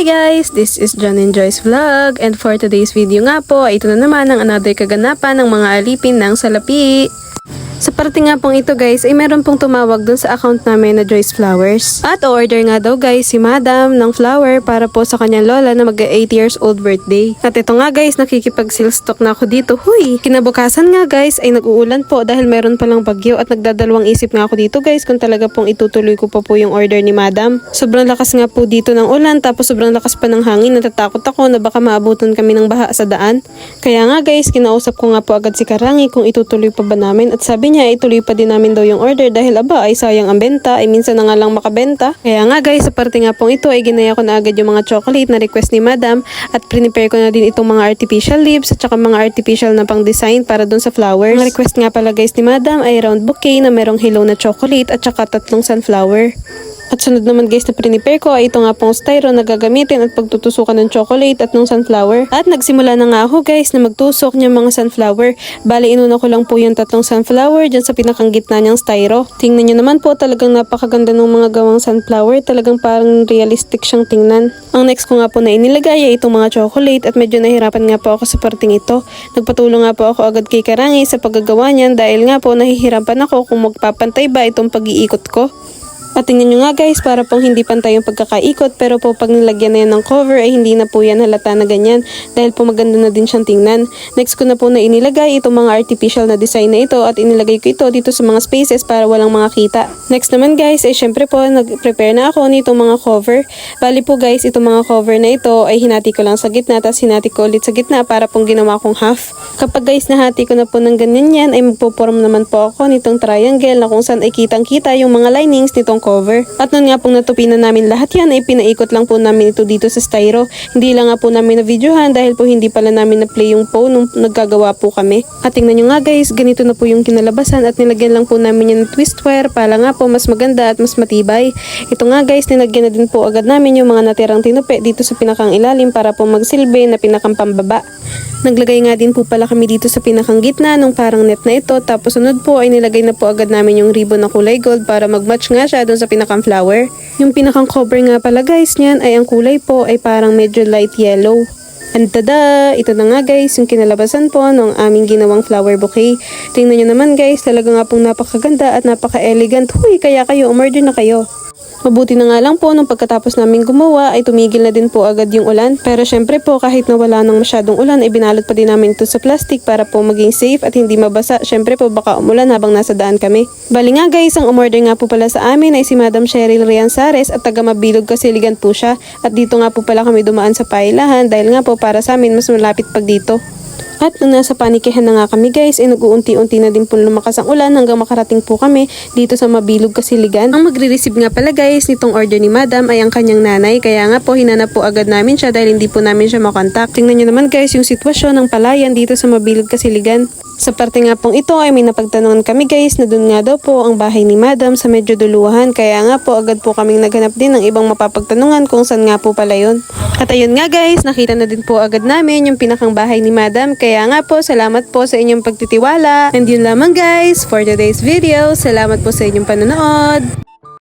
Hi guys! This is John and Joyce Vlog and for today's video nga po ito na naman ang another kaganapan ng mga alipin ng salapi. Sa parte nga pong ito guys ay meron pong tumawag dun sa account namin na Joyce Flowers. At order nga daw guys si madam ng flower para po sa kanyang lola na mag 8 years old birthday. At ito nga guys nakikipag seal stock na ako dito. Huy! Kinabukasan nga guys ay nag-uulan po dahil meron palang bagyo at nagdadalawang isip nga ako dito guys kung talaga pong itutuloy ko pa po yung order ni madam. Sobrang lakas nga po dito ng ulan tapos sobrang lakas pa ng hangin. Natatakot ako na baka maabutan kami ng baha sa daan. Kaya nga guys kinausap ko nga po agad si Karangi kung itutuloy pa ba namin at sabi niya ituloy pa din namin daw yung order dahil aba ay sayang ang benta ay minsan na nga lang makabenta. Kaya nga guys sa parte nga pong ito ay ginaya ko na agad yung mga chocolate na request ni madam at prepare ko na din itong mga artificial leaves at saka mga artificial na pang design para dun sa flowers. Ang request nga pala guys ni madam ay round bouquet na merong hilaw na chocolate at saka tatlong sunflower. At sunod naman guys na prepare ko ay ito nga pong styro na gagamitin at pagtutusukan ng chocolate at ng sunflower. At nagsimula na nga ako guys na magtusok ng mga sunflower. Bale inuna ko lang po yung tatlong sunflower dyan sa pinakang gitna niyang styro. Tingnan nyo naman po talagang napakaganda ng mga gawang sunflower. Talagang parang realistic siyang tingnan. Ang next ko nga po na inilagay ay itong mga chocolate at medyo nahirapan nga po ako sa parting ito. Nagpatulong nga po ako agad kay Karangi sa paggagawa niyan dahil nga po nahihirapan ako kung magpapantay ba itong pag-iikot ko. At tingnan nyo nga guys, para pong hindi pantay yung pagkakaikot pero po pag nilagyan na yan ng cover ay hindi na po yan halata na ganyan dahil po maganda na din siyang tingnan. Next ko na po na inilagay itong mga artificial na design na ito at inilagay ko ito dito sa mga spaces para walang makakita. Next naman guys ay syempre po nag-prepare na ako nitong mga cover. Bali po guys, itong mga cover na ito ay hinati ko lang sa gitna tapos hinati ko ulit sa gitna para pong ginawa kong half. Kapag guys nahati ko na po ng ganyan yan ay magpo-form naman po ako nitong triangle na kung saan ay kitang kita yung mga linings nitong cover. At noon nga pong natupi na namin lahat yan ay pinaikot lang po namin ito dito sa styro. Hindi lang nga po namin na videohan dahil po hindi pala namin na play yung phone nung naggagawa po kami. At tingnan nyo nga guys, ganito na po yung kinalabasan at nilagyan lang po namin yan ng twist wire para nga po mas maganda at mas matibay. Ito nga guys, nilagyan na din po agad namin yung mga natirang tinupi dito sa pinakang ilalim para po magsilbi na pinakang pambaba. Naglagay nga din po pala kami dito sa pinakang gitna nung parang net na ito tapos sunod po ay nilagay na po agad namin yung ribbon na kulay gold para mag-match nga siya doon sa pinakang flower. Yung pinakang cover nga pala guys niyan ay ang kulay po ay parang medyo light yellow. And tada! Ito na nga guys, yung kinalabasan po ng aming ginawang flower bouquet. Tingnan nyo naman guys, talaga nga pong napakaganda at napaka-elegant. Huy, kaya kayo, umorder na kayo. Mabuti na nga lang po nung pagkatapos namin gumawa ay tumigil na din po agad yung ulan. Pero syempre po kahit na wala nang masyadong ulan ay binalot pa din namin ito sa plastic para po maging safe at hindi mabasa. Syempre po baka umulan habang nasa daan kami. Bali nga guys, ang umorder nga po pala sa amin ay si Madam Cheryl Rianzares at taga Mabilog Kasiligan po siya. At dito nga po pala kami dumaan sa pailahan dahil nga po para sa amin mas malapit pag dito. At nung nasa panikihan na nga kami guys, ay nag-uunti-unti na din po lumakas ang ulan hanggang makarating po kami dito sa Mabilog Kasiligan. Ang magre-receive nga pala guys nitong order ni Madam ay ang kanyang nanay. Kaya nga po hinanap po agad namin siya dahil hindi po namin siya makontak. Tingnan nyo naman guys yung sitwasyon ng palayan dito sa Mabilog Kasiligan. Sa parte nga pong ito ay may napagtanungan kami guys na dun nga daw po ang bahay ni Madam sa medyo duluhan. Kaya nga po agad po kaming naghanap din ng ibang mapapagtanungan kung saan nga po pala yun. At ayun nga guys, nakita na din po agad namin yung pinakang bahay ni Madam. Kaya nga po, salamat po sa inyong pagtitiwala. And yun lamang guys for today's video. Salamat po sa inyong panonood.